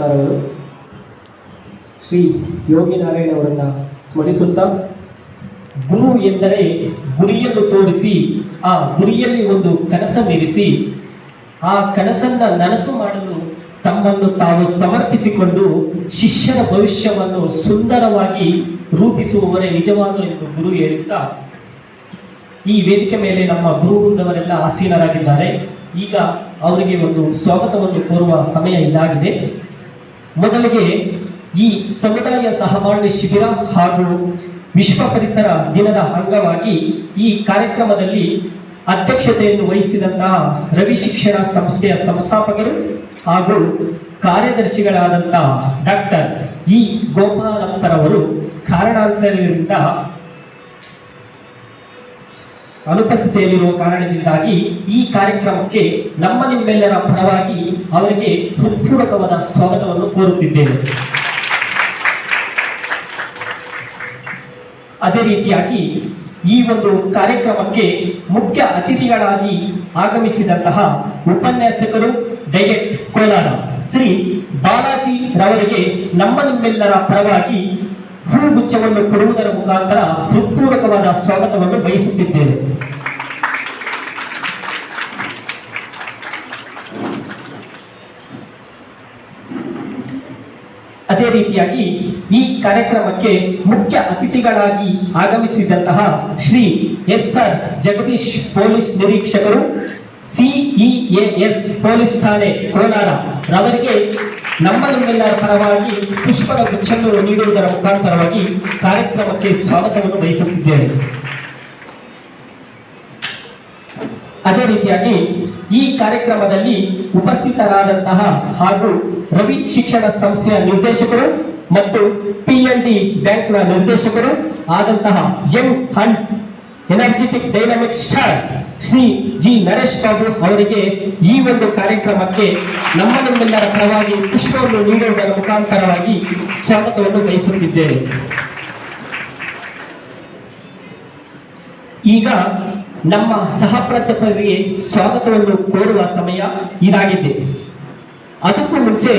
ನಮಸ್ಕಾರಗಳು. ಶ್ರೀ ಯೋಗಿ ನಾರಾಯಣ ಅವರನ್ನ ಸ್ಮರಿಸುತ್ತಾ, ಗುರು ಎಂದರೆ ಗುರಿಯನ್ನು ತೋರಿಸಿ, ಆ ಗುರಿಯಲ್ಲಿ ಒಂದು ಕನಸನ್ನಿರಿಸಿ ಆ ಕನಸನ್ನ ನನಸು ಮಾಡಲು ತಮ್ಮನ್ನು ತಾವು ಸಮರ್ಪಿಸಿಕೊಂಡು ಶಿಷ್ಯರ ಭವಿಷ್ಯವನ್ನು ಸುಂದರವಾಗಿ ರೂಪಿಸುವವರೇ ನಿಜವಾದ ಎಂದು ಗುರು ಹೇಳುತ್ತಾ, ಈ ವೇದಿಕೆ ಮೇಲೆ ನಮ್ಮ ಗುರು ವೃಂದವರೆಲ್ಲ ಆಸೀನರಾಗಿದ್ದಾರೆ. ಈಗ ಅವರಿಗೆ ಒಂದು ಸ್ವಾಗತವನ್ನು ಕೋರುವ ಸಮಯ ಇದಾಗಿದೆ. ಮೊದಲಿಗೆ ಈ ಸಮುದಾಯ ಸಹಬಾಳ್ವೆ ಶಿಬಿರ ಹಾಗೂ ವಿಶ್ವ ಪರಿಸರ ದಿನದ ಅಂಗವಾಗಿ ಈ ಕಾರ್ಯಕ್ರಮದಲ್ಲಿ ಅಧ್ಯಕ್ಷತೆಯನ್ನು ವಹಿಸಿದಂತಹ ರವಿ ಶಿಕ್ಷಣ ಸಂಸ್ಥೆಯ ಸಂಸ್ಥಾಪಕರು ಹಾಗೂ ಕಾರ್ಯದರ್ಶಿಗಳಾದಂತಹ ಡಾಕ್ಟರ್ ಇ ಗೋಪಾಲಪ್ಪರವರು ಕಾರಣಾಂತರದಿಂದ ಅನುಪಸ್ಥಿತಿಯಲ್ಲಿರುವ ಕಾರಣದಿಂದಾಗಿ ಈ ಕಾರ್ಯಕ್ರಮಕ್ಕೆ ನಮ್ಮ ನಿಮ್ಮೆಲ್ಲರ ಪರವಾಗಿ ಅವರಿಗೆ ಹೃತ್ಪೂರ್ವಕವಾದ ಸ್ವಾಗತವನ್ನು ಕೋರುತ್ತಿದ್ದೇನೆ ಅದೇ ರೀತಿಯಾಗಿ ಈ ಒಂದು ಕಾರ್ಯಕ್ರಮಕ್ಕೆ ಮುಖ್ಯ ಅತಿಥಿಗಳಾಗಿ ಆಗಮಿಸಿದಂತಹ ಉಪನ್ಯಾಸಕರು ಡೈರೆಕ್ಟ್ ಕೋಲಾರ ಶ್ರೀ ಬಾಲಾಜಿ ರವರಿಗೆ ನಮ್ಮ ನಿಮ್ಮೆಲ್ಲರ ಪರವಾಗಿ ಹೂಗುಚ್ಛವನ್ನು ಕೊಡುವುದರ ಮುಖಾಂತರ ಹೃತ್ಪೂರ್ವಕವಾದ ಸ್ವಾಗತವನ್ನು ಬಯಸುತ್ತಿದ್ದೇನೆ. ಅದೇ ರೀತಿಯಾಗಿ ಈ ಕಾರ್ಯಕ್ರಮಕ್ಕೆ ಮುಖ್ಯ ಅತಿಥಿಗಳಾಗಿ ಆಗಮಿಸಿದಂತಹ Shri S R Jagadish police ನಿರೀಕ್ಷಕರು CEAS police ಠಾಣೆ ಕೋಲಾರ. ರವರಿಗೆ ನಮ್ಮ ನಿಮ್ಮೆಲ್ಲರ ಪರವಾಗಿ ಪುಷ್ಪದ ಗುಚ್ಛನ್ನು ನೀಡುವುದರ ಮುಖಾಂತರವಾಗಿ ಕಾರ್ಯಕ್ರಮಕ್ಕೆ ಸ್ವಾಗತವನ್ನು ಬಯಸುತ್ತಿದ್ದೇನೆ ಅದೇ ರೀತಿಯಾಗಿ ಈ ಕಾರ್ಯಕ್ರಮದಲ್ಲಿ ಉಪಸ್ಥಿತರಾದಂತಹ ಹಾಗೂ ರವಿ ಶಿಕ್ಷಣ ಸಂಸ್ಥೆಯ ನಿರ್ದೇಶಕರು ಮತ್ತು ಪಿಎಲ್ ಡಿ ಬ್ಯಾಂಕ್ನ ನಿರ್ದೇಶಕರು ಆದಂತಹ M Hunt energetic dynamic star Shri G Naresh Babu ಅವರಿಗೆ ಈ ಒಂದು ಕಾರ್ಯಕ್ರಮಕ್ಕೆ ನಮ್ಮ ನಮ್ಮೆಲ್ಲರ ಪರವಾಗಿ ಪುಷ್ಪವನ್ನು ನೀಡುವುದರ ಮುಖಾಂತರವಾಗಿ ಸ್ವಾಗತವನ್ನು ಬಯಸುತ್ತಿದ್ದೇನೆ. ಈಗ ನಮ್ಮ ಸಹ ಸ್ವಾಗತವನ್ನು ಕೋರುವ ಸಮಯ ಇದಾಗಿದೆ. ಅದಕ್ಕೂ ಮುಂಚೆ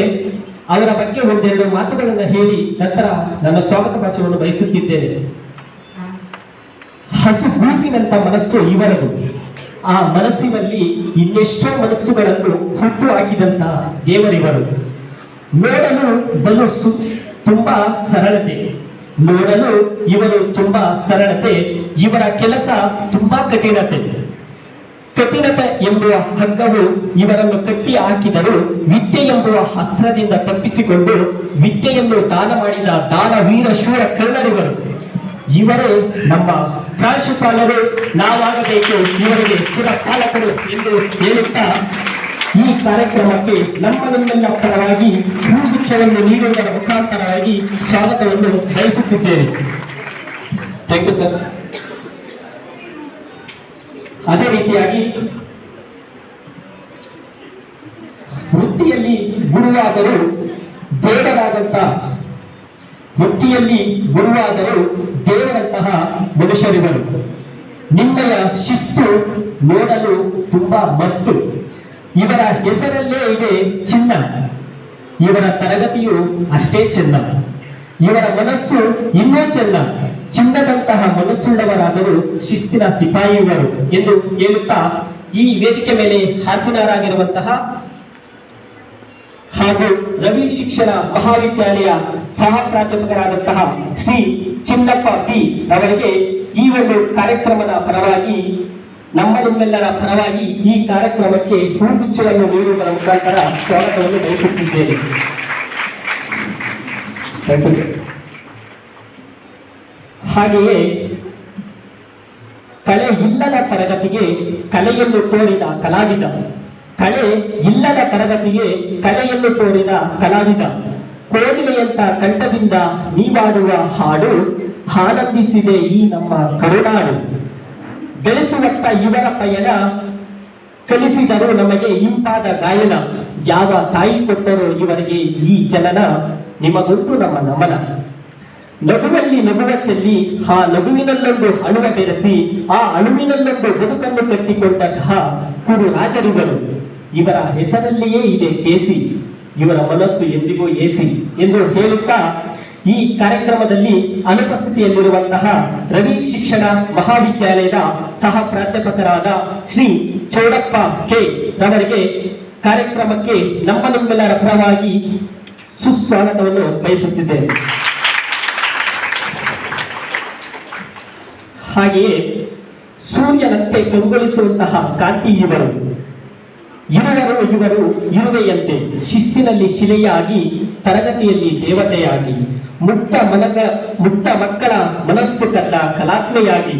ಅವರ ಬಗ್ಗೆ ಒಂದೆರಡು ಮಾತುಗಳನ್ನು ಹೇಳಿ ನಂತರ ನನ್ನ ಸ್ವಾಗತ ಭಾಷೆಯನ್ನು ಬಯಸುತ್ತಿದ್ದೇನೆ. ಹಸು ಹೂಸಿನಂತ ಮನಸ್ಸು ಇವರದು. ಆ ಮನಸ್ಸಿನಲ್ಲಿ ಇನ್ನೆಷ್ಟೋ ಮನಸ್ಸುಗಳನ್ನು ಹುಟ್ಟು ಹಾಕಿದಂತ ದೇವರಿವರು. ನೋಡಲು ಬಲು ತುಂಬಾ ಸರಳತೆ. ನೋಡಲು ಇವರು ತುಂಬಾ ಸರಳತೆ. ಇವರ ಕೆಲಸ ತುಂಬಾ ಕಠಿಣತೆ. ಕಠಿಣತೆ ಎಂಬುವ ಹಗ್ಗವು ಇವರನ್ನು ಕಟ್ಟಿ ಹಾಕಿದರು ವಿದ್ಯೆ ಎಂಬುವ ಹಸ್ತ್ರದಿಂದ ತಪ್ಪಿಸಿಕೊಂಡು ವಿದ್ಯೆಯನ್ನು ದಾನ ಮಾಡಿದ ದಾನ ವೀರ ಶೂರ ಕರ್ಣರಿವರು. ಇವರು ನಮ್ಮ ಪ್ರಾಂಶುಪಾಲರು ನಾವಾಗಬೇಕು ಇವರಿಗೆ ಚಿರಪಾಲಕರು ಎಂದು ಹೇಳುತ್ತಾ ಈ ಕಾರ್ಯಕ್ರಮಕ್ಕೆ ನಮ್ಮ ಪರವಾಗಿ ಹೂಗುಚ್ಛವನ್ನು ನೀಡುವುದರ ಮುಖಾಂತರವಾಗಿ ಸ್ವಾಗತವನ್ನು ಬಯಸುತ್ತಿದ್ದೇನೆ ಥ್ಯಾಂಕ್ ಯು ಸರ್ ಅದೇ ರೀತಿಯಾಗಿ ವೃತ್ತಿಯಲ್ಲಿ ಗುರುವಾದರೂ ದೇವರಾದಂತ ವೃತ್ತಿಯಲ್ಲಿ ಗುರುವಾದರೂ ದೇವರಂತಹ ಮನುಷ್ಯರಿವರು ನಿಮ್ಮಯ ಶಿಸ್ತು ನೋಡಲು ತುಂಬಾ ಮಸ್ತು. ಇವರ ಹೆಸರಲ್ಲೇ ಇದೆ ಚಿನ್ನ. ಇವರ ತರಗತಿಯು ಅಷ್ಟೇ ಚೆನ್ನ. ಇವರ ಮನಸ್ಸು ಇನ್ನೂ ಚೆನ್ನ. ಚಿನ್ನದಂತಹ ಮನಸ್ಸುಳ್ಳವರಾದರೂ ಶಿಸ್ತಿನ ಸಿಪಾಯಿಯವರು ಎಂದು ಹೇಳುತ್ತಾ ಈ ವೇದಿಕೆ ಮೇಲೆ ಹಾಸನರಾಗಿರುವಂತಹ ಹಾಗೂ ರವಿ ಶಿಕ್ಷಣ ಮಹಾವಿದ್ಯಾಲಯ ಸಹ ಪ್ರಾಧ್ಯಾಪಕರಾದಂತಹ ಶ್ರೀ ಚಿನ್ನಪ್ಪ ಬಿ ಅವರಿಗೆ ಈ ಒಂದು ಕಾರ್ಯಕ್ರಮದ ಪರವಾಗಿ ನಮ್ಮ ಪರವಾಗಿ ಈ ಕಾರ್ಯಕ್ರಮಕ್ಕೆ ಹೂಗುಚ್ಛವನ್ನು ನೀಡುವುದರ ಮುಖಾಂತರ ಸ್ವಾಗತವನ್ನು ಬಯಸುತ್ತಿದ್ದೇನೆ. ಹಾಗೆಯೇ ಕಲೆ ಇಲ್ಲದ ತರಗತಿಗೆ ಕಲೆಯನ್ನು ತೋರಿದ ಕಲಾವಿದ ಕಲೆ ಇಲ್ಲದ ತರಗತಿಗೆ ಕಲೆಯನ್ನು ತೋರಿದ ಕಲಾವಿದ. ಕೋಗಿಲೆಯಂತ ಕಂಠದಿಂದ ನೀವಾಡುವ ಹಾಡು ಆನಂದಿಸಿದೆ ಈ ನಮ್ಮ ಕರುನಾಡು ಬೆಳೆಸುವತ್ತ ಇವರ ಪಯಣ ಕಲಿಸಿದರು ನಮಗೆ ಇಂಪಾದ ಗಾಯನ. ಯಾವ ತಾಯಿ ಕೊಟ್ಟರು ಇವರಿಗೆ ಈ ಜನನ ನಿಮಗೊಂದು ನಮ್ಮ ನಮನ. ನಗುವಲ್ಲಿ ನಗುವ ಚೆಲ್ಲಿ ಆ ನಗುವಿನಲ್ಲೊಂದು ಅಣುವ ಬೆರೆಸಿ ಆ ಅಣುವಿನಲ್ಲೊಂದು ಬದುಕನ್ನು ಕಟ್ಟಿಕೊಂಡಂತಹ ಕುರು ರಾಜರಿವರು ಇವರ ಹೆಸರಲ್ಲಿಯೇ ಇದೆ ಕೆಸಿ, ಇವರ ಮನಸ್ಸು ಎಂದಿಗೂ ಎಸಿ ಎಂದು ಹೇಳುತ್ತಾ ಈ ಕಾರ್ಯಕ್ರಮದಲ್ಲಿ ಅನುಪಸ್ಥಿತಿಯಲ್ಲಿರುವಂತಹ ರವಿ ಶಿಕ್ಷಣ ಮಹಾವಿದ್ಯಾಲಯದ ಸಹ ಪ್ರಾಧ್ಯಾಪಕರಾದ ಶ್ರೀ ಚೌಡಪ್ಪ ಕೆ ರವರಿಗೆ ಕಾರ್ಯಕ್ರಮಕ್ಕೆ ನಮ್ಮ ನಿಮ್ಮೆಲ್ಲರ ಪರವಾಗಿ ಸುಸ್ವಾಗತವನ್ನು ಬಯಸುತ್ತಿದ್ದೇನೆ. ಹಾಗೆಯೇ ಸೂರ್ಯನಂತೆ ಕಂಗೊಳಿಸುವಂತಹ ಕಾಂತಿ ಇವರು ಇರುವರು ಇವರು ಇರುವೆಯಂತೆ ಶಿಸ್ತಿನಲ್ಲಿ ಶಿಲೆಯಾಗಿ, ತರಗತಿಯಲ್ಲಿ ದೇವತೆಯಾಗಿ, ಮುಕ್ತ ಮನಗ ಮುಕ್ತ ಮಕ್ಕಳ ಮನಸ್ಸು ಕಲ್ಲ ಕಲಾತ್ಮೆಯಾಗಿ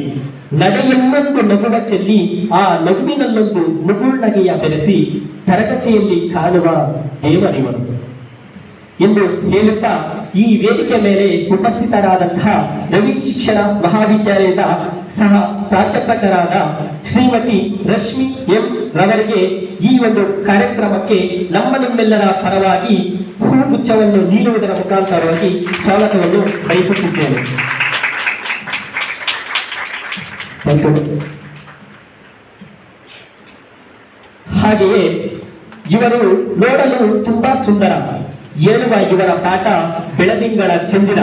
ನಡೆಯನ್ನೊಂದು ನಗುವ ಚೆಲ್ಲಿ, ಆ ನಗುವಿನಲ್ಲೊಂದು ಮುಗುಳ್ನಗೆಯ ಬೆರೆಸಿ ತರಗತಿಯಲ್ಲಿ ಕಾಣುವ ದೇವರಿವರು. ಎಂದು ಹೇಳುತ್ತಾ ಈ ವೇದಿಕೆ ಮೇಲೆ ಉಪಸ್ಥಿತರಾದಂತಹ ರವಿ ಶಿಕ್ಷಣ ಮಹಾವಿದ್ಯಾಲಯದ ಸಹ ಪ್ರಾಧ್ಯಾಪಕರಾದ ಶ್ರೀಮತಿ ರಶ್ಮಿ ಎಂ ರವರಿಗೆ ಈ ಒಂದು ಕಾರ್ಯಕ್ರಮಕ್ಕೆ ನಮ್ಮ ನಿಮ್ಮೆಲ್ಲರ ಪರವಾಗಿ ಹೂಗುಚ್ಛವನ್ನು ನೀಡುವುದರ ಮುಖಾಂತರವಾಗಿ ಸ್ವಾಗತವನ್ನು ಬಯಸುತ್ತಿದ್ದೇನೆ. ಹಾಗೆಯೇ ಇವರು ನೋಡಲು ತುಂಬಾ ಸುಂದರ. ಹೇಳುವ ಇವರ ಪಾಠ ಬೆಳದಿಂಗಳ ಚಂದಿರ?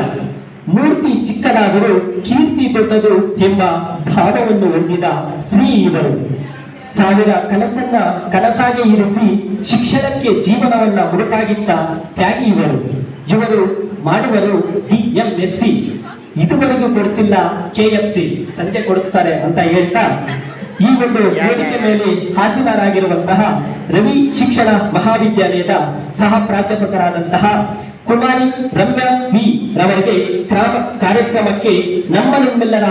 ಮೂರ್ತಿ ಚಿಕ್ಕದಾದರೂ ಕೀರ್ತಿ ದೊಡ್ಡದು ಎಂಬ ಭಾವವನ್ನು ಹೊಂದಿದ ಶ್ರೀ ಇವರು. ಸಾವಿರ ಕನಸನ್ನ ಕನಸಾಗಿ ಇರಿಸಿ ಶಿಕ್ಷಣಕ್ಕೆ ಜೀವನವನ್ನ ಮುಡುಪಾಗಿದ್ದ ತ್ಯಾಗಿ ಇವರು. ಇವರು ಮಾಡುವರು ಡಿಎಂಎಸ್ಸಿ ಇದುವರೆಗೂ ಕೊಡಿಸಿಲ್ಲ ಕೆಎಫ್ಸಿ ಸಂಜೆ ಕೊಡಿಸ್ತಾರೆ ಅಂತ ಹೇಳ್ತಾ ಈ ಒಂದು ವೇದಿಕೆ ಮೇಲೆ ಹಾಸನರಾಗಿರುವಂತಹ ರವಿ ಶಿಕ್ಷಣ ಮಹಾವಿದ್ಯಾಲಯದ ಸಹ ಪ್ರಾಧ್ಯಾಪಕರಾದಂತಹ ಕುಮಾರಿ ರಮ್ಯಾ ವಿ ರವರಿಗೆ ಕ್ರಮ ಕಾರ್ಯಕ್ರಮಕ್ಕೆ ನಮ್ಮ ನಿಮ್ಮೆಲ್ಲರ